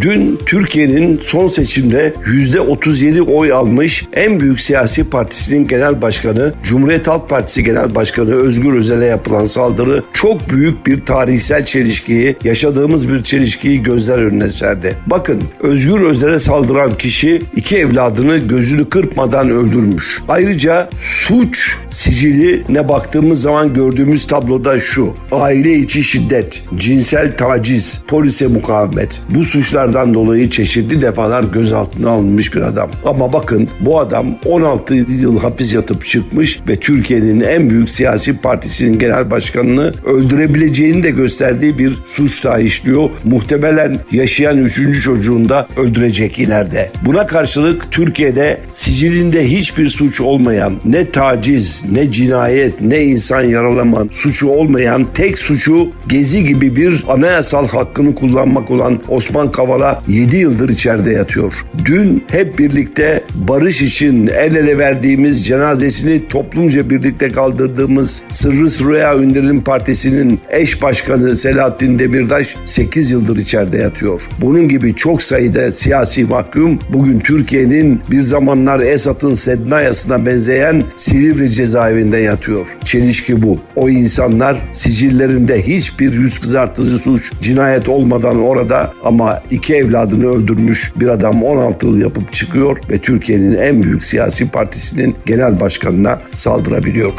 Dün Türkiye'nin son seçimde %37 oy almış en büyük siyasi partisinin genel başkanı, Cumhuriyet Halk Partisi Genel Başkanı Özgür Özel'e yapılan saldırı çok büyük bir tarihsel çelişkiyi, yaşadığımız bir çelişkiyi gözler önüne serdi. Bakın Özgür Özel'e saldıran kişi iki evladını gözünü kırpmadan öldürmüş. Ayrıca suç siciline baktığımız zaman gördüğümüz tabloda şu. Aile içi şiddet, cinsel taciz, polise mukavemet. Bu suçlardan dolayı çeşitli defalar gözaltına alınmış bir adam. Ama bakın bu adam 16 yıl hapis yatıp çıkmış ve Türkiye'nin en büyük siyasi partisinin genel başkanını öldürebileceğini de gösterdiği bir suç daha işliyor. Muhtemelen yaşayan üçüncü çocuğunu da öldürecek ileride. Buna karşılık Türkiye'de sicilinde hiçbir suç olmayan, ne taciz, ne cinayet, ne insan yaralama suçu olmayan tek suçu gezi gibi bir anayasal hakkını kullanmak olan Osman Kavala 7 yıldır içeride yatıyor. Dün hep birlikte barış için el ele verdiğimiz cenazesini toplumca birlikte kaldırdığımız Sırrı Süreyya Ünder'in partisinin eş başkanı Selahattin Demirtaş 8 yıldır içeride yatıyor. Bunun gibi çok sayıda siyasi mahkum bugün Türkiye'nin bir zamanlar Esat'ın Sednayasına benzeyen Silivri cezaevinde yatıyor. Çelişki bu. O insanlar sicillerinde hiçbir yüz kızartıcı suç, cinayet olmadan orada ama iki evladını öldürmüş bir adam 16 yıl yapıp çıkıyor ve Türkiye'nin en büyük siyasi partisinin genel başkanına saldırabiliyor.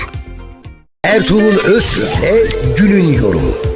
Ertuğrul Özkök günün yorumu.